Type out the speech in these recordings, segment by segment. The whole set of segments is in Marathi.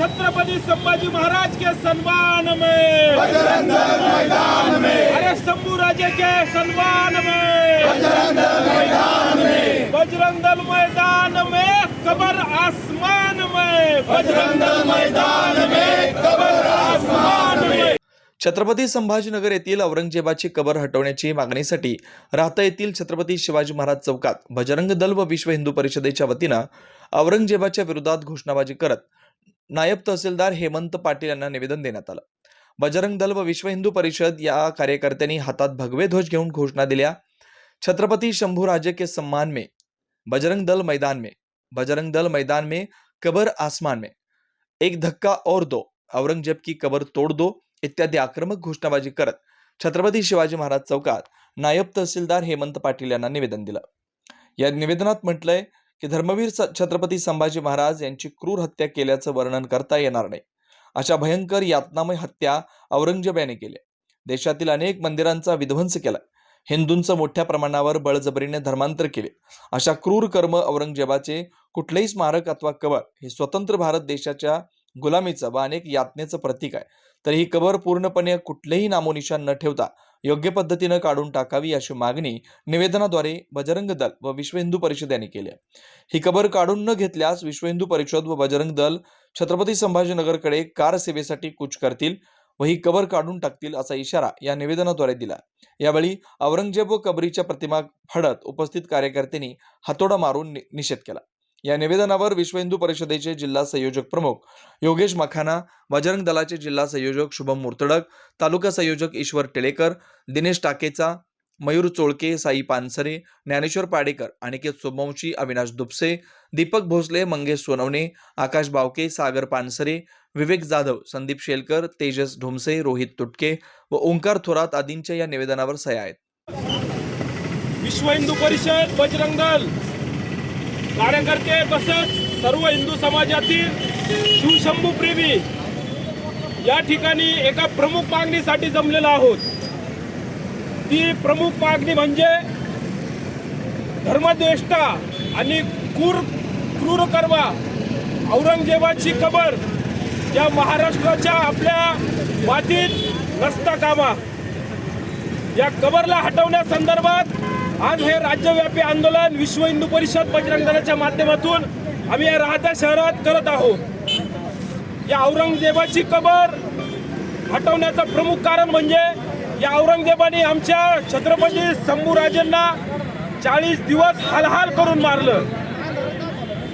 छत्रपति संभाजी महाराज के सम्मान में। मैदान में अरे शंभू राजे के सम्मान में। बजरंग दल मैदान में कबर आसमान में। बजरंग दल मैदान में कबर आसमान में। छत्रपती संभाजीनगर येथील औरंगजेबाची कबर हटवण्याची मागणीसाठी राहता येथील छत्रपती शिवाजी महाराज चौकात बजरंग दल व विश्व हिंदू परिषदेच्या वतीनं औरंगजेबाच्या विरोधात घोषणाबाजी करत नायब तहसीलदार हेमंत पाटील यांना निवेदन देण्यात आलं. बजरंग दल व विश्व हिंदू परिषद या कार्यकर्त्यांनी हातात भगवे ध्वज घेऊन घोषणा दिल्या. छत्रपती शंभू राजे के सम्मान में बजरंग दल मैदान में बजरंग दल मैदान में कबर आसमान में एक धक्का और दो औरंगजेब की कबर तोड़ दो इत्यादी आक्रमक घोषणाबाजी करत छत्रपती शिवाजी महाराज चौकात नायब तहसीलदार हेमंत पाटील यांना निवेदन दिलं. या निवेदनात म्हटलंय की धर्मवीर छत्रपती संभाजी महाराज यांची क्रूर हत्या केल्याचं वर्णन करता येणार नाही. अशा भयंकर यातनामय हत्या औरंगजेब याने केल्या देशातील अनेक मंदिरांचा विध्वंस केला. हिंदूंचं मोठ्या प्रमाणावर बळजबरीने धर्मांतर केले. अशा क्रूर कर्म औरंगजेबाचे कुठलेही स्मारक अथवा कबर हे स्वतंत्र भारत देशाच्या गुलामीचं व अनेक यातनेचं प्रतीक आहे. तर ही कबर पूर्णपणे कुठलेही नामोनिशान न ठेवता योग्य पद्धतीनं काढून टाकावी अशी मागणी निवेदनाद्वारे बजरंग दल व विश्व हिंदू परिषद यांनी केली ही कबर काढून न घेतल्यास विश्व हिंदू परिषद व बजरंग दल छत्रपती संभाजीनगरकडे कार सेवेसाठी कूच करतील व ही कबर काढून टाकतील असा इशारा या निवेदनाद्वारे दिला यावेळी औरंगजेब व कबरीच्या प्रतिमा फडत उपस्थित कार्यकर्त्यांनी हातोडा मारून निषेध केला. या निवेदनावर विश्व हिंदू परिषदेचे जिल्हा संयोजक प्रमुख योगेश मखाना बजरंग दलाचे जिल्हा संयोजक शुभम मुर्तडक तालुका संयोजक ईश्वर टेळेकर दिनेश टाकेचा मयूर चोळके साई पानसरे ज्ञानेश्वर पाडेकर अनिकेत सोमवंशी अविनाश दुपसे दीपक भोसले मंगेश सोनवणे आकाश बावके सागर पानसरे विवेक जाधव संदीप शेलकर तेजस ढोमसे रोहित तुटके व ओंकार थोरात आदींच्या या निवेदनावर सह्या आहेत. विश्व हिंदू परिषद बजरंग दल कार्यकर्ते तसंच सर्व हिंदू समाजातील शिवशंभू प्रेमी या ठिकाणी एका प्रमुख मागणीसाठी जमलेलो आहोत. ती प्रमुख मागणी म्हणजे धर्मद्वेष्टा आणि क्रूर क्रूर कर्मा औरंगजेबाची कबर या महाराष्ट्राच्या आपल्या मातीत रस्ता कामा. या कबरला हटवण्यासंदर्भात आज हे राज्यव्यापी आंदोलन विश्व हिंदू परिषद बजरंग दलाच्या माध्यमातून आम्ही या राहत्या शहरात करत आहोत. या औरंगजेबाची कबर हटवण्याचं प्रमुख कारण म्हणजे या औरंगजेबाने आमच्या छत्रपती शंभूराजेंना चाळीस दिवस हालहाल करून मारलं.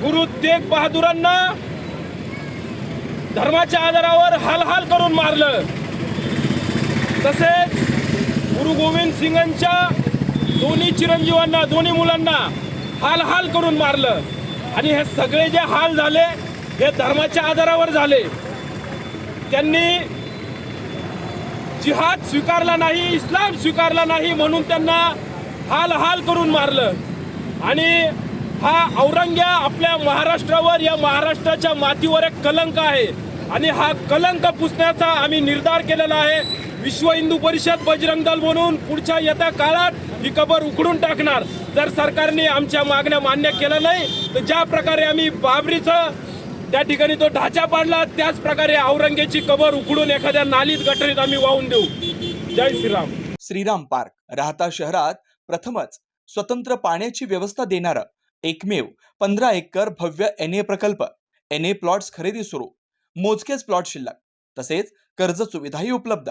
गुरु तेग बहादुरांना धर्माच्या आधारावर हालहाल करून मारलं. तसेच गुरु गोविंद सिंगांच्या दोन्ही चिरंजीवांना दोन्ही मुलांना हाल हाल करून मारलं. आणि हे सगळे जे हाल झाले हे धर्माच्या आधारावर झाले. त्यांनी जिहाद स्वीकारला नाही इस्लाम स्वीकारला नाही म्हणून त्यांना हाल हाल करून मारलं. आणि हा औरंग्या आपल्या महाराष्ट्रावर या महाराष्ट्राच्या मातीवर एक कलंक आहे. आणि हा कलंक पुसण्याचा आम्ही निर्धार केलेला आहे. विश्व हिंदू परिषद बजरंग दल म्हणून पुढच्या येत्या काळात ही कबर उकडून टाकणार. जर सरकारने आमच्या मागण्या मान्य केल्या नाही तर ज्या प्रकारे आम्ही बाबरीचं त्या ठिकाणी तो ढाचा पाडला त्याच प्रकारे औरंगेची कबर उकडून एखाद्या नालीत गटरीत आम्ही वाहून देऊ. जय श्रीराम. श्रीराम पार्क राहता शहरात प्रथमच स्वतंत्र पाण्याची व्यवस्था देणारं एकमेव पंधरा एकर भव्य एन ए प्रकल्प. एन ए प्लॉट्स खरेदी सुरू. मोजकेच प्लॉट शिल्लक. तसेच कर्ज सुविधाही उपलब्ध.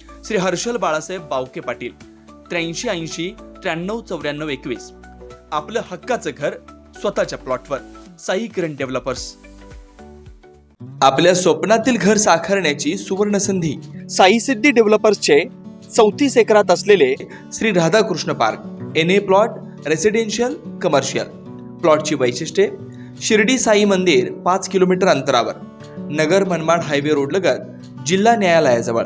श्री हर्षल बाळासाहेब बावके पाटील त्र्याऐंशी ऐंशी त्र्याण्णव चौऱ्याण्णव एकवीस. आपलं हक्काचं घर स्वतःच्या प्लॉटवर साई किरण डेव्हलपर्स आपल्या स्वप्नातील घर साकारण्याची सुवर्ण संधी साई सिद्धी डेव्हलपर्सचे चौतीस एकरात असलेले Shri Radhakrishna park N A plot residential commercial प्लॉटची वैशिष्ट्ये शिर्डी साई मंदिर पाच किलोमीटर अंतरावर. नगर मनमाड हायवे रोड लगत जिल्हा न्यायालयाजवळ.